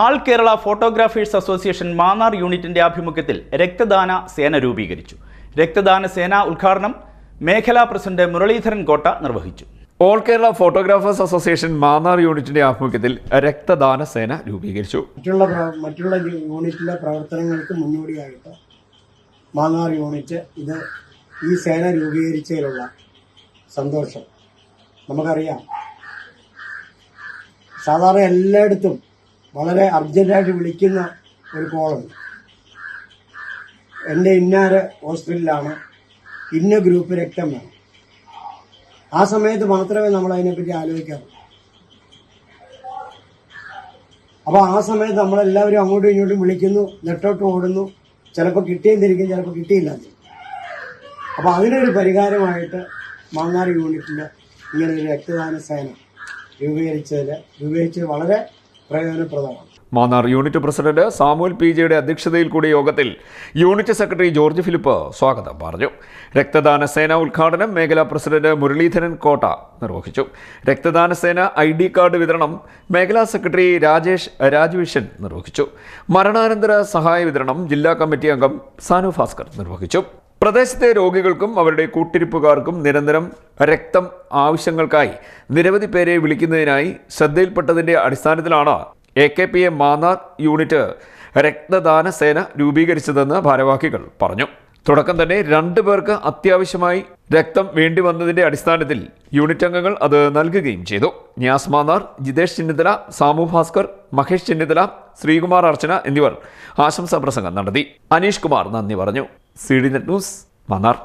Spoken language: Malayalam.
All Kerala photographers association Mannar യൂണിറ്റിന്റെ ആഭിമുഖ്യത്തിൽ രക്തദാന സേന രൂപീകരിച്ചു. രക്തദാന സേന ഉദ്ഘാടനം മേഖലാ പ്രസിഡന്റ് മുരളീധരൻ കോട്ട നിർവഹിച്ചു. All Kerala photographers association Mannar യൂണിറ്റിന്റെ ആഭിമുഖ്യത്തിൽ രക്തദാന സേന രൂപീകരിച്ചു. മറ്റുള്ള മറ്റുള്ള യൂണിറ്റിലെ പ്രവർത്തനങ്ങൾക്ക് മുന്നോടിയായിട്ട് മാന്നാർ യൂണിറ്റ് ഇത് ഈ സേന രൂപീകരിച്ചതിലുള്ള സന്തോഷം. നമുക്കറിയാം. സാധാരണ എല്ലായിടത്തും വളരെ അർജന്റായിട്ട് വിളിക്കുന്ന ഒരു കോളുണ്ട് എന്റെ ഇന്നാര് ഹോസ്പിറ്റലിലാണ്. ഇന്ന ഗ്രൂപ്പ് രക്തം വേണം ആ സമയത്ത് മാത്രമേ നമ്മൾ അതിനെപ്പറ്റി ആലോചിക്കാറുള്ളൂ. അപ്പോൾ ആ സമയത്ത് നമ്മളെല്ലാവരും അങ്ങോട്ടും ഇങ്ങോട്ടും വിളിക്കുന്നു നെട്ടോട്ട് ഓടുന്നു. ചിലപ്പോൾ കിട്ടിയും തിരിക്കും ചിലപ്പോൾ കിട്ടിയില്ല. അപ്പോൾ അതിനൊരു പരിഹാരമായിട്ട് മാങ്ങാട് യൂണിറ്റിൽ ഒരു രക്തദാന സേന രൂപീകരിച്ചതിൽ രൂപീകരിച്ചത് വളരെ പ്രയോജനപ്രദമാണ്. Mannar unit president Samuel P ജെയുടെ അധ്യക്ഷതയിൽ കൂടിയ യോഗത്തിൽ യൂണിറ്റ് സെക്രട്ടറി ജോർജ് ഫിലിപ്പ് സ്വാഗതം പറഞ്ഞു. രക്തദാന സേന ഉദ്ഘാടനം മേഖലാ പ്രസിഡന്റ് മുരളീധരൻ കോട്ട നിർവഹിച്ചു. രക്തദാന സേന ഐ ഡി കാർഡ് വിതരണം മേഖലാ സെക്രട്ടറി രാജേഷ് രാജവിഷൻ നിർവഹിച്ചു. മരണാനന്തര സഹായ വിതരണം ജില്ലാ കമ്മിറ്റി അംഗം സാനു ഭാസ്കർ നിർവഹിച്ചു. പ്രദേശത്തെ രോഗികൾക്കും അവരുടെ കൂട്ടിരിപ്പുകാർക്കും നിരന്തരം രക്തം ആവശ്യങ്ങൾക്കായി നിരവധി പേരെ വിളിക്കുന്നതിനായി ശ്രദ്ധയിൽപ്പെട്ടതിന്റെ അടിസ്ഥാനത്തിലാണ് A K P A Mannar unit രക്തദാന സേന രൂപീകരിച്ചതെന്ന് ഭാരവാഹികൾ പറഞ്ഞു. തുടക്കം തന്നെ രണ്ടു പേർക്ക് അത്യാവശ്യമായി രക്തം വേണ്ടി വന്നതിന്റെ അടിസ്ഥാനത്തിൽ യൂണിറ്റ് അംഗങ്ങൾ അത് നൽകുകയും ചെയ്തു. ന്യാസ് മാന്നാർ ജിതേഷ് ചിന്നിത്തല സാമു ഭാസ്കർ മഹേഷ് ചിന്നിത്തല ശ്രീകുമാർ അർച്ചന എന്നിവർ ആശംസാ പ്രസംഗം നടത്തി. അനീഷ് കുമാർ നന്ദി പറഞ്ഞു. C D net news Mannar.